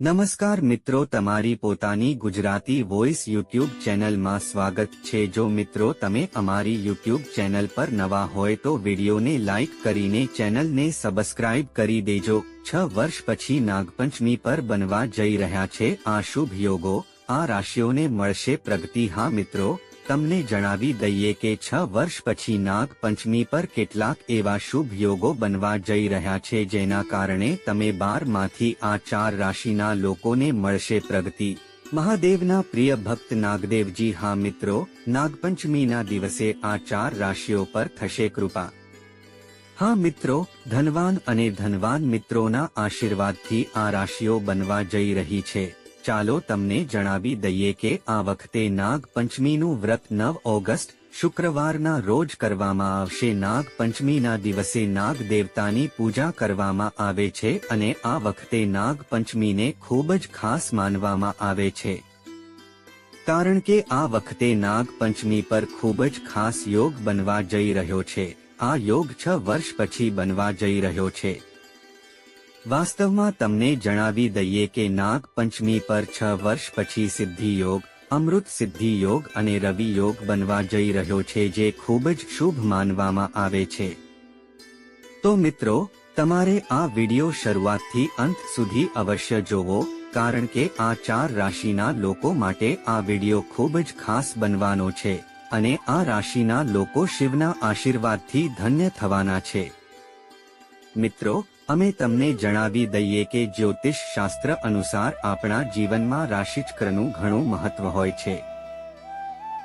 નમસ્કાર મિત્રો, તમારી પોતાની ગુજરાતી વોઇસ યુટ્યુબ ચેનલમાં સ્વાગત છે. જો મિત્રો, તમે અમારી યુટ્યુબ ચેનલ પર નવા હોય તો વિડીયોને લાઇક કરીને ચેનલને સબસ્ક્રાઇબ કરી દેજો. છ વર્ષ પછી નાગપંચમી પર બનવા જઈ રહ્યા છે. આ શુભ યોગો, આ રાશિઓને મળશે પ્રગતિ. હા મિત્રો તમને જણાવી દઈએ કે છ વર્ષ પછી નાગ પંચમી પર કેટલાક એવા શુભ યોગો બનવા જઈ રહ્યા છે જેના કારણે તમે બારમાંથી આ ચાર રાશિના લોકોને મળશે પ્રગતિ. મહાદેવના પ્રિય ભક્ત નાગદેવજી, હા મિત્રો, નાગપંચમીના દિવસે આ ચાર રાશિઓ પર થશે કૃપા. હા મિત્રો, ધનવાન અને ધનવાન મિત્રોના આશીર્વાદથી આ રાશિઓ બનવા જઈ રહી છે. ચાલો તમને જણાવી દઈએ કે આ વખતે નાગ પંચમીનું વ્રત નવ ઓગસ્ટ, શુક્રવારના રોજ કરવામાં આવશે. નાગ પંચમીના દિવસે નાગ દેવતાની પૂજા કરવામાં આવે છે અને આ વખતે નાગ પંચમીને ખૂબ જ ખાસ માનવામાં આવે છે. કારણ કે આ વખતે નાગ પંચમી પર ખૂબ જ ખાસ યોગ બનવા જઈ રહ્યો છે. આ યોગ છ વર્ષ પછી બનવા જઈ રહ્યો છે. વાસ્તવમાં તમને જણાવી દઈએ કે નાગ પંચમી પર છ વર્ષ પછી સિદ્ધિ યોગ અમૃત સિદ્ધિ યોગ અને રવિ યોગ બનવા જઈ રહ્યો છે જે ખૂબ જ શુભ માનવામાં આવે છે. તો મિત્રો, તમારે આ વિડિયો શરૂઆતથી અંત સુધી અવશ્ય જોવો, કારણ કે આ ચાર રાશિના લોકો માટે આ વિડિયો ખૂબ જ ખાસ બનવાનો છે અને આ રાશિના લોકો શિવના આશીર્વાદથી ધન્ય થવાના છે. મિત્રો અમે તમને જણાવી દઈએ કે જ્યોતિષ શાસ્ત્ર અનુસાર આપણા જીવનમાં રાશિચક્રનું ઘણું મહત્વ હોય છે.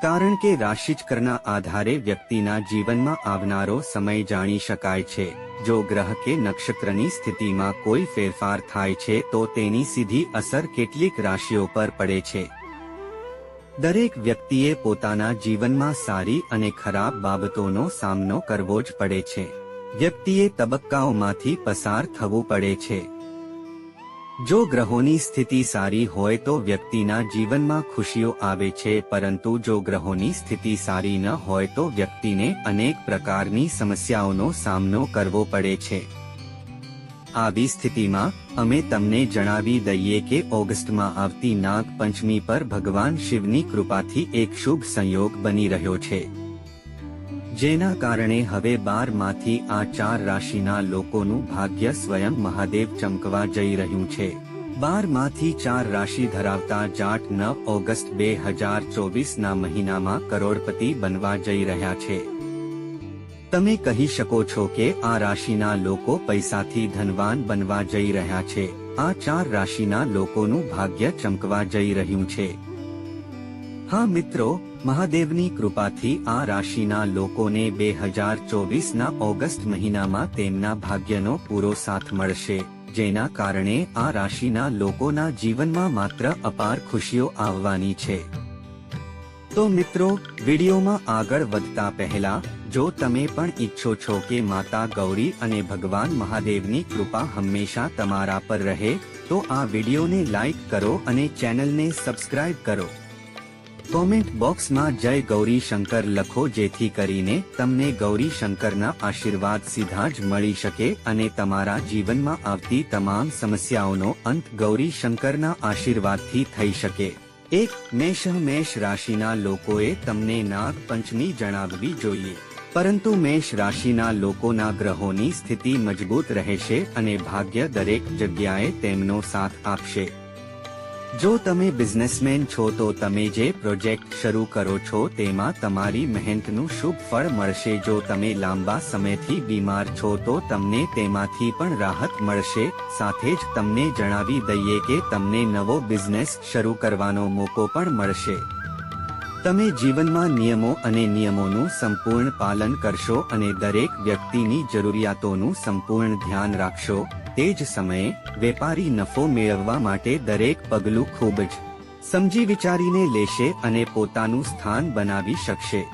કારણ કે રાશિચક્રના આધારે વ્યક્તિના જીવનમાં આવનારો સમય જાણી શકાય છે. જો ગ્રહ કે નક્ષત્રની સ્થિતિમાં કોઈ ફેરફાર થાય છે તો તેની સીધી અસર કેટલીક રાશિઓ પર પડે છે. દરેક વ્યક્તિએ પોતાના જીવનમાં સારી અને ખરાબ બાબતોનો સામનો કરવો જ પડે છે. વ્યક્તિએ તબક્કાઓમાંથી પસાર થવું પડે છે. જો ગ્રહોની સ્થિતિ સારી હોય તો વ્યક્તિના જીવનમાં ખુશીઓ આવે છે, પરંતુ જો ગ્રહોની સ્થિતિ સારી ન હોય તો વ્યક્તિને અનેક પ્રકારની સમસ્યાઓનો સામનો કરવો પડે છે. આવી સ્થિતિમાં, અમે તમને જણાવી દઈએ કે ઓગસ્ટમાં આવતી નાગ પંચમી પર ભગવાન શિવની કૃપાથી એક શુભ સંયોગ બની રહ્યો છે. જેના કારણે હવે બારમાંથી આ ચાર રાશિના લોકોનું ભાગ્ય સ્વયં મહાદેવ ચમકવા જઈ રહ્યું છે. બારમાંથી ચાર રાશિ ધરાવતા જાટ નવ ઓગસ્ટ બે હજાર ચોવીસના મહિનામાં કરોડપતિ બનવા જઈ રહ્યા છે. તમે કહી શકો છો કે આ રાશિના લોકો પૈસાથી ધનવાન બનવા જઈ રહ્યા છે. આ ચાર રાશિના લોકોનું ભાગ્ય ચમકવા જઈ રહ્યું છે. હા મિત્રો મહાદેવની કૃપાથી આ રાશિના લોકોને બે હજાર ચોવીસના ઓગસ્ટ મહિનામાં તેમના ભાગ્યનો પૂરો સાથ મળશે, જેના કારણે આ રાશિના લોકોના જીવનમાં માત્ર અપાર ખુશીઓ આવવાની છે. તો મિત્રો, વિડીયોમાં આગળ વધતા પહેલા, જો તમે પણ ઈચ્છો છો કે માતા ગૌરી અને ભગવાન મહાદેવની કૃપા હંમેશા તમારા પર રહે, તો આ વિડીયોને લાઈક કરો અને ચેનલને સબસ્ક્રાઇબ કરો. કોમેન્ટ બોક્સમાં જય ગૌરી શંકર લખો જેથી કરીને તમને ગૌરી શંકરના આશીર્વાદ સીધા જ મળી શકે અને તમારા જીવનમાં આવતી તમામ સમસ્યાઓનો અંત ગૌરી શંકરના આશીર્વાદથી થઈ શકે. એક મેષ મેષ રાશિના લોકોએ તમને નાગ પંચમી જણાવવી જોઈએ. પરંતુ મેષ રાશિના લોકોના ગ્રહોની સ્થિતિ મજબૂત રહેશે અને ભાગ્ય દરેક જગ્યાએ તેમનો સાથ આપશે. જો તમે બિઝનેસમેન છો તો તમે જે પ્રોજેક્ટ શરૂ કરો છો તેમાં તમારી મહેનતનું શુભ ફળ મળશે. જો તમે લાંબા સમયથી બીમાર છો તો તમને તેમાંથી પણ રાહત મળશે. સાથે જ તમને જણાવી દઈએ કે તમને નવો બિઝનેસ શરૂ કરવાનો મોકો પણ મળશે. તમે જીવનમાં નિયમો અને નિયમોનું સંપૂર્ણ પાલન કરશો અને દરેક વ્યક્તિની જરૂરિયાતોનું સંપૂર્ણ ધ્યાન રાખશો. તે જ સમયે, વેપારી નફો મેળવવા માટે દરેક પગલું ખૂબ જ સમજી વિચારીને લેશે અને પોતાનું સ્થાન બનાવી શકશે.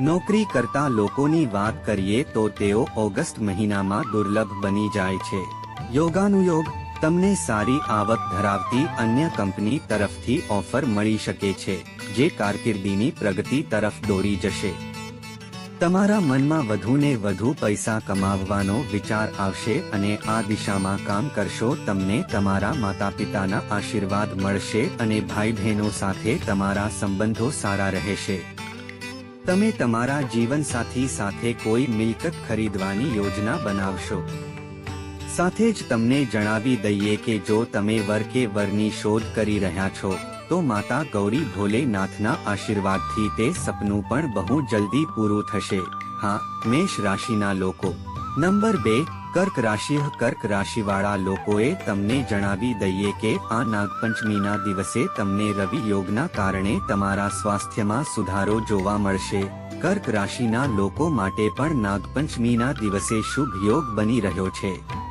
નોકરી કરતા લોકોની વાત કરીએ તો તેઓ ઓગસ્ટ મહિનામાં દુર્લભ બની જાય છે. યોગાનુયોગ તમને સારી આવક ધરાવતી અન્ય કંપની તરફથી ઓફર મળી શકે છે, જે કારકિર્દીની પ્રગતિ તરફ દોરી જશે. તમારા મનમાં વધુને વધુ પૈસા કમાવવાનો વિચાર આવશે અને આ દિશામાં કામ કરશો, તમને તમારા માતા પિતાના આશીર્વાદ મળશે અને ભાઈ બહેનો સાથે તમારા સંબંધો સારા રહેશે. તમે તમારા જીવનસાથી સાથે કોઈ મિલકત ખરીદવાની યોજના બનાવશો. સાથે જ તમને જણાવી દઈએ કે જો તમે વર કે વરની શોધ કરી રહ્યા છો તો માતા ગૌરી ભોલેનાથના આશીર્વાદથી તે સપનું પણ બહુ જલ્દી પૂરું થશે. હા, મેષ રાશિના લોકો. નંબર બે, કર્ક રાશિ, કર્ક રાશિવાળા લોકોએ તમને જણાવી દઈએ કે આ નાગપંચમીના દિવસે તમને રવિ યોગના કારણે તમારા સ્વાસ્થ્યમાં સુધારો જોવા મળશે. કર્ક રાશિના લોકો માટે પણ નાગપંચમીના દિવસે શુભ યોગ બની રહ્યો છે.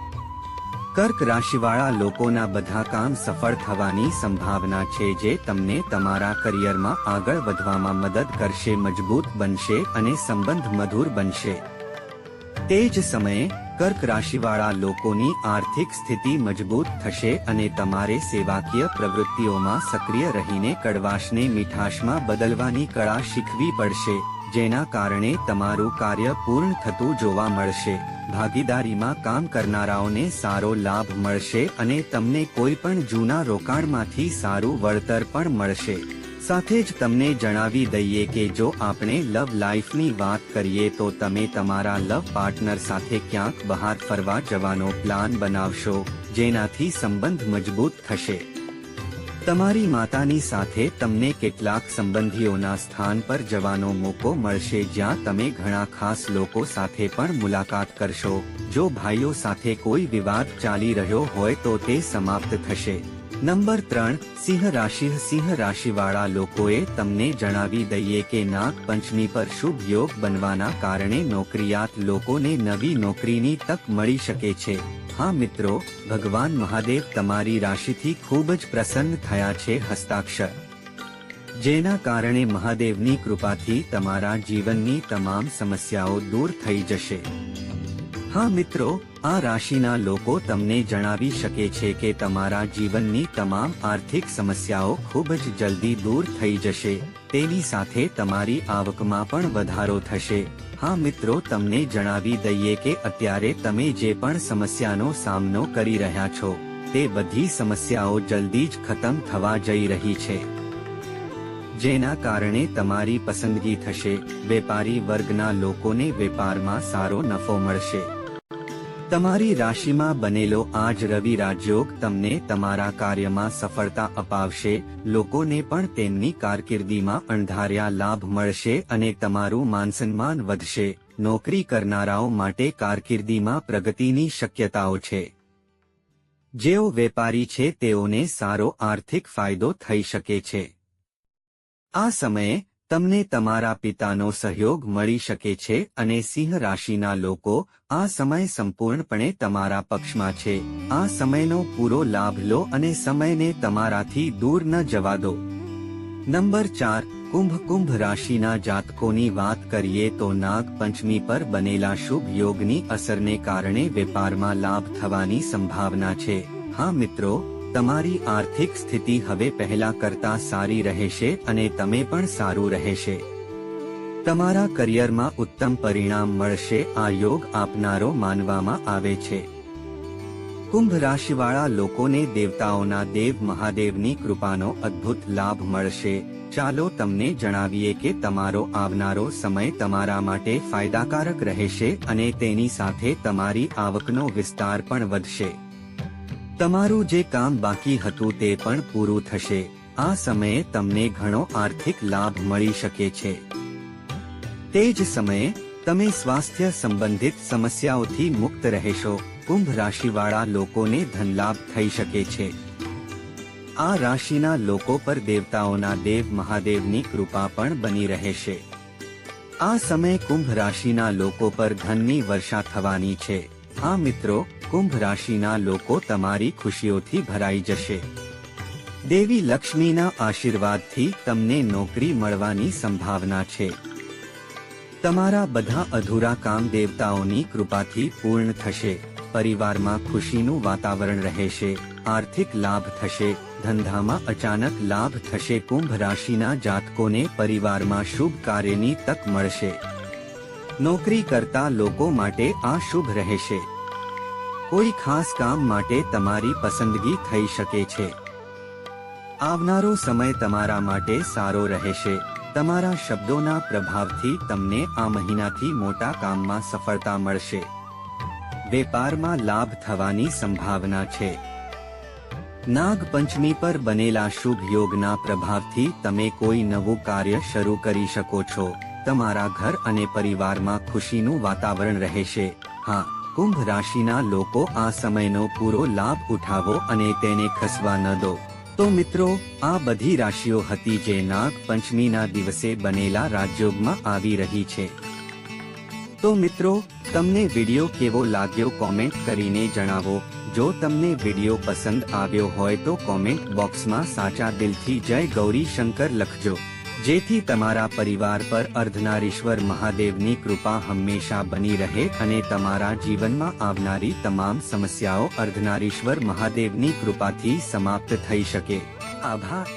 કર્ક રાશિવાળા લોકોના બધા કામ સફળ થવાની સંભાવના છે જે તમને તમારા કરિયરમાં આગળ વધવામાં મદદ કરશે, મજબૂત બનશે અને સંબંધ મધુર બનશે. તે જ સમયે, કર્ક રાશિવાળા લોકોની આર્થિક સ્થિતિ મજબૂત થશે અને તમારે સેવાકીય પ્રવૃત્તિઓમાં સક્રિય રહીને કડવાશને મીઠાશમાં બદલવાની કળા શીખવી પડશે. જેના કારણે તમારું કાર્ય પૂર્ણ થતું જોવા મળશે. ભાગીદારીમાં કામ કરનારાઓને સારો લાભ મળશે અને તમને કોઈ પણ જૂના રોકાણમાંથી સારું વળતર પણ મળશે. સાથે જ તમને જણાવી દઈએ કે જો આપણે લવ લાઈફની વાત કરીએ તો તમે તમારા લવ પાર્ટનર સાથે ક્યાંક બહાર ફરવા જવાનો પ્લાન બનાવશો, જેનાથી સંબંધ મજબૂત થશે. તમારી માતાની સાથે તમને કેટલાક સંબંધીઓના સ્થાન પર જવાનો મોકો મળશે જ્યાં તમે ઘણા ખાસ લોકો સાથે પણ મુલાકાત કરશો. જો ભાઈઓ સાથે કોઈ વિવાદ ચાલી રહ્યો હોય તો તે સમાપ્ત થશે. નંબર ત્રણ, સિંહ રાશિ, સિંહ રાશિવાળા લોકોએ તમને જણાવી દઈએ કે નાગ પંચમી પર શુભ યોગ બનવાના કારણે નોકરિયાત લોકોને નવી નોકરીની તક મળી શકે છે. હા મિત્રો, ભગવાન મહાદેવ તમારી રાશિથી ખૂબ જ પ્રસન્ન થયા છે હસ્તાક્ષર. જેના કારણે મહાદેવની કૃપાથી તમારા જીવનની તમામ સમસ્યાઓ દૂર થઈ જશે. હા મિત્રો, આ રાશિના લોકો તમને જણાવી શકે છે કે તમારા જીવનની તમામ આર્થિક સમસ્યાઓ ખૂબ જ જલ્દી દૂર થઈ જશે. તેની સાથે તમારી આવકમાં પણ વધારો થશે. હા મિત્રો, તમને જણાવી દઈએ કે અત્યારે તમે જે પણ સમસ્યાનો સામનો કરી રહ્યા છો, તે બધી સમસ્યાઓ જલ્દી જ ખતમ થવા જઈ રહી છે. જેના કારણે તમારી પસંદગી થશે. વેપારી વર્ગના લોકોને વેપારમાં સારો નફો મળશે. તમારી રાશિમાં બનેલો આજ રવિ રાજયોગ તમને તમારા કાર્યમાં સફળતા અપાવશે, લોકોને પણ તેમની કારકિર્દીમાં અણધાર્યા લાભ મળશે અને તમારું માનસન્માન વધશે. નોકરી કરનારાઓ માટે કારકિર્દીમાં પ્રગતિની શક્યતાઓ છે. જેઓ વેપારી છે તેઓને સારો આર્થિક ફાયદો થઈ શકે છે. આ સમયે તમને તમારા પિતાનો સહયોગ મળી શકે છે અને સિંહ રાશિના લોકો આ સમય સંપૂર્ણપણે તમારા પક્ષમાં છે. આ સમયનો પૂરો લાભ લો અને સમયને તમારાથી દૂર ન જવા દો. નંબર ચાર, કુંભ કુંભ રાશિના જાતકોની વાત કરીએ તો નાગ પંચમી પર બનેલા શુભ યોગની અસરને કારણે વેપારમાં લાભ થવાની સંભાવના છે. હા મિત્રો તમારી આર્થિક સ્થિતિ હવે પહેલા કરતા સારી રહેશે અને તમે પણ સારું રહેશે. તમારા કરિયરમાં ઉત્તમ પરિણામ મળશે, આ યોગ આપનારો માનવામાં આવે છે. કુંભ રાશિવાળા લોકોને દેવતાઓના દેવ મહાદેવની કૃપાનો અદ્ભુત લાભ મળશે. ચાલો તમને જણાવીએ કે તમારો આવનારો સમય તમારા માટે ફાયદાકારક રહેશે અને તેની સાથે તમારી આવકનો વિસ્તાર પણ વધશે. તમારું જે કામ બાકી હતું તે પણ પૂરું થશે. આ સમયે તમને ઘણો આર્થિક લાભ મળી શકે છે. તે જ સમયે, તમે સ્વાસ્થ્ય સંબંધિત સમસ્યાઓથી મુક્ત રહેશો. કુંભ રાશિવાળા લોકોને ધનલાભ થઈ શકે છે. આ રાશિના લોકો પર દેવતાઓના દેવ મહાદેવની કૃપા પણ બની રહેશે. આ સમય કુંભ રાશિના લોકો પર ધનની વર્ષા થવાની છે. હા મિત્રો કુંભ રાશિના લોકો તમારી ખુશીઓથી ભરાઈ જશે. દેવી લક્ષ્મીના આશીર્વાદથી તમને નોકરી મળવાની સંભાવના છે. તમારા બધા અધૂરા કામ દેવતાઓની કૃપાથી પૂર્ણ થશે. પરિવારમાં ખુશીનું વાતાવરણ રહેશે. આર્થિક લાભ થશે. ધંધામાં અચાનક લાભ થશે. કુંભ રાશિના જાતકોને પરિવારમાં શુભ કાર્યની તક મળશે. નોકરી કરતા લોકો માટે આ શુભ રહેશે. કોઈ ખાસ કામ માટે તમારી પસંદગી થઈ શકે છે. આવનારો સમય તમારા માટે સારો રહેશે. તમારા શબ્દોના પ્રભાવથી તમને આ મહિનાથી મોટા કામમાં સફળતા મળશે. વેપારમાં લાભ થવાની સંભાવના છે. નાગ પંચમી પર બનેલા શુભ યોગના પ્રભાવથી તમે કોઈ નવું કાર્ય શરૂ કરી શકો છો. તમારા ઘર અને પરિવારમાં ખુશીનું વાતાવરણ રહેશે. હા કુંભ રાશિના લોકો આ સમયનો પૂરો લાભ ઉઠાવો અને તેને ખસવા ન દો. તો મિત્રો, આ બધી રાશિઓ હતી જે નાગ પંચમીના દિવસે બનેલા રાજયોગમાં આવી રહી છે. તો મિત્રો, તમને વિડિયો કેવો લાગ્યો કોમેન્ટ કરીને જણાવો. જો તમને વિડિયો પસંદ આવ્યો હોય તો કોમેન્ટ બોક્સમાં સાચા દિલથી જય ગૌરી શંકર લખજો. જેથી તમારા પરિવાર પર અર્ધનારીશ્વર મહાદેવની કૃપા હંમેશા બની રહે અને તમારા જીવનમાં આવનારી તમામ સમસ્યાઓ અર્ધનારીશ્વર મહાદેવની કૃપાથી સમાપ્ત થઈ શકે. આભાર.